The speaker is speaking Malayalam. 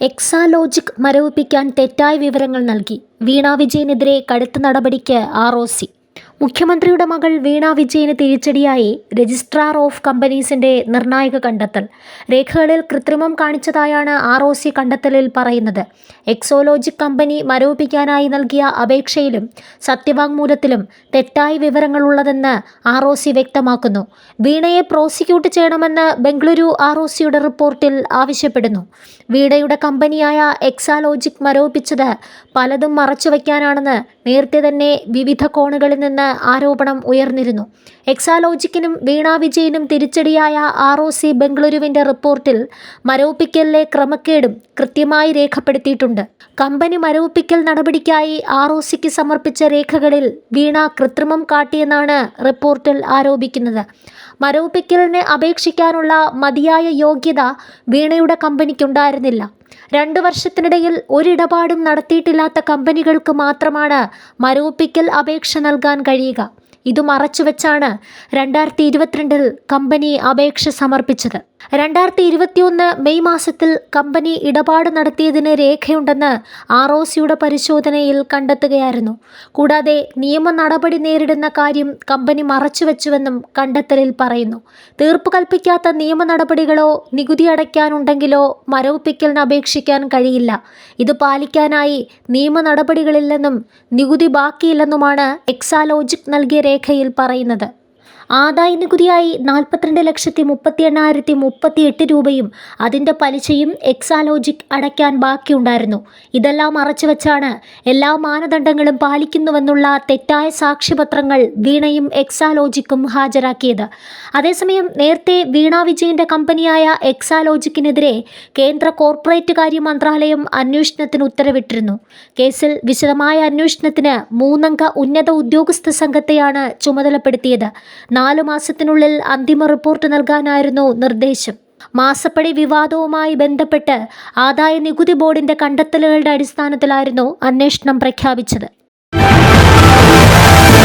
എക്സാലോജിക് മരവിപ്പിക്കാൻ തെറ്റായ വിവരങ്ങൾ നൽകി. വീണ വിജയനെതിരെ കടുത്ത നടപടിക്ക് ആർ ഒ സി. മുഖ്യമന്ത്രിയുടെ മകൾ വീണ വിജയന് തിരിച്ചടിയായി രജിസ്ട്രാർ ഓഫ് കമ്പനീസിന്റെ നിർണായക കണ്ടെത്തൽ. രേഖകളിൽ കൃത്രിമം കാണിച്ചതായാണ് ആർ ഒ സി കണ്ടെത്തലിൽ പറയുന്നത്. എക്സോലോജിക് കമ്പനി മരവിപ്പിക്കാനായി നൽകിയ അപേക്ഷയിലും സത്യവാങ്മൂലത്തിലും തെറ്റായ വിവരങ്ങളുള്ളതെന്ന് ആർ ഒ സി വ്യക്തമാക്കുന്നു. വീണയെ പ്രോസിക്യൂട്ട് ചെയ്യണമെന്ന് ബംഗളൂരു ആർ ഒ സിയുടെ റിപ്പോർട്ടിൽ ആവശ്യപ്പെടുന്നു. വീണയുടെ കമ്പനിയായ എക്സാലോജിക് മരവിപ്പിച്ചത് പലതും മറച്ചുവെക്കാനാണെന്ന് നേരത്തെ തന്നെ വിവിധ കോണുകളിൽ നിന്ന് ആരോപണം ഉയർന്നിരുന്നു. എക്സാലോജിക്കിനും വീണ വിജയനും തിരിച്ചടിയായ ആർ ഒ സി ബംഗളൂരുവിന്റെ റിപ്പോർട്ടിൽ മരവിപ്പിക്കലിലെ ക്രമക്കേടും കൃത്യമായി രേഖപ്പെടുത്തിയിട്ടുണ്ട്. കമ്പനി മരവിപ്പിക്കൽ നടപടിക്കായി ആർ ഒ സിക്ക് സമർപ്പിച്ച രേഖകളിൽ വീണ കൃത്രിമം കാട്ടിയെന്നാണ് റിപ്പോർട്ടിൽ ആരോപിക്കുന്നത്. മരവിപ്പിക്കലിന് അപേക്ഷിക്കാനുള്ള മതിയായ യോഗ്യത വീണയുടെ കമ്പനിക്കുണ്ടായിരുന്നില്ല. രണ്ട് വർഷത്തിനിടയിൽ ഒരിടപാടും നടത്തിയിട്ടില്ലാത്ത കമ്പനികൾക്ക് മാത്രമാണ് മരവിപ്പിക്കൽ അപേക്ഷ നൽകാൻ കഴിയുക. ഇത് മറച്ചുവെച്ചാണ് രണ്ടായിരത്തി ഇരുപത്തിരണ്ടിൽ കമ്പനി അപേക്ഷ സമർപ്പിച്ചത്. രണ്ടായിരത്തി ഇരുപത്തിയൊന്ന് മെയ് മാസത്തിൽ കമ്പനി ഇടപാട് നടത്തിയതിന് രേഖയുണ്ടെന്ന് ആർ ഒ സിയുടെ പരിശോധനയിൽ കണ്ടെത്തുകയായിരുന്നു. കൂടാതെ നിയമ നടപടി നേരിടുന്ന കാര്യം കമ്പനി മറച്ചുവെച്ചുവെന്നും കണ്ടെത്തലിൽ പറയുന്നു. തീർപ്പ് കൽപ്പിക്കാത്ത നിയമ നടപടികളോ നികുതി അടയ്ക്കാനുണ്ടെങ്കിലോ മരവിപ്പിക്കലിന് അപേക്ഷിക്കാൻ കഴിയില്ല. ഇത് പാലിക്കാനായി നിയമ നടപടികളില്ലെന്നും നികുതി ബാക്കിയില്ലെന്നുമാണ് എക്സാലോജിക് നൽകിയ രേഖയിൽ പറയുന്നത്. ആദായ നികുതിയായി നാൽപ്പത്തിരണ്ട് ലക്ഷത്തി മുപ്പത്തി എണ്ണായിരത്തി മുപ്പത്തി എട്ട് രൂപയും അതിന്റെ പലിശയും എക്സാലോജിക് അടയ്ക്കാൻ ബാക്കിയുണ്ടായിരുന്നു. ഇതെല്ലാം മറച്ചുവെച്ചാണ് എല്ലാ മാനദണ്ഡങ്ങളും പാലിക്കുന്നുവെന്നുള്ള തെറ്റായ സാക്ഷ്യപത്രങ്ങൾ വീണയും എക്സാലോജിക്കും ഹാജരാക്കിയത്. അതേസമയം നേരത്തെ വീണ വിജയന്റെ കമ്പനിയായ എക്സാലോജിക്കിനെതിരെ കേന്ദ്ര കോർപ്പറേറ്റ് കാര്യ മന്ത്രാലയം അന്വേഷണത്തിന് ഉത്തരവിട്ടിരുന്നു. കേസിൽ വിശദമായ അന്വേഷണത്തിന് മൂന്നംഗ ഉന്നത ഉദ്യോഗസ്ഥ സംഘത്തെയാണ് ചുമതലപ്പെടുത്തിയത്. നാലു മാസത്തിനുള്ളിൽ അന്തിമ റിപ്പോർട്ട് നൽകാനായിരുന്നു നിർദ്ദേശം. മാസപ്പടി വിവാദവുമായി ബന്ധപ്പെട്ട് ആദായ നികുതി ബോർഡിന്റെ കണ്ടെത്തലുകളുടെ അടിസ്ഥാനത്തിലായിരുന്നു അന്വേഷണം പ്രഖ്യാപിച്ചത്.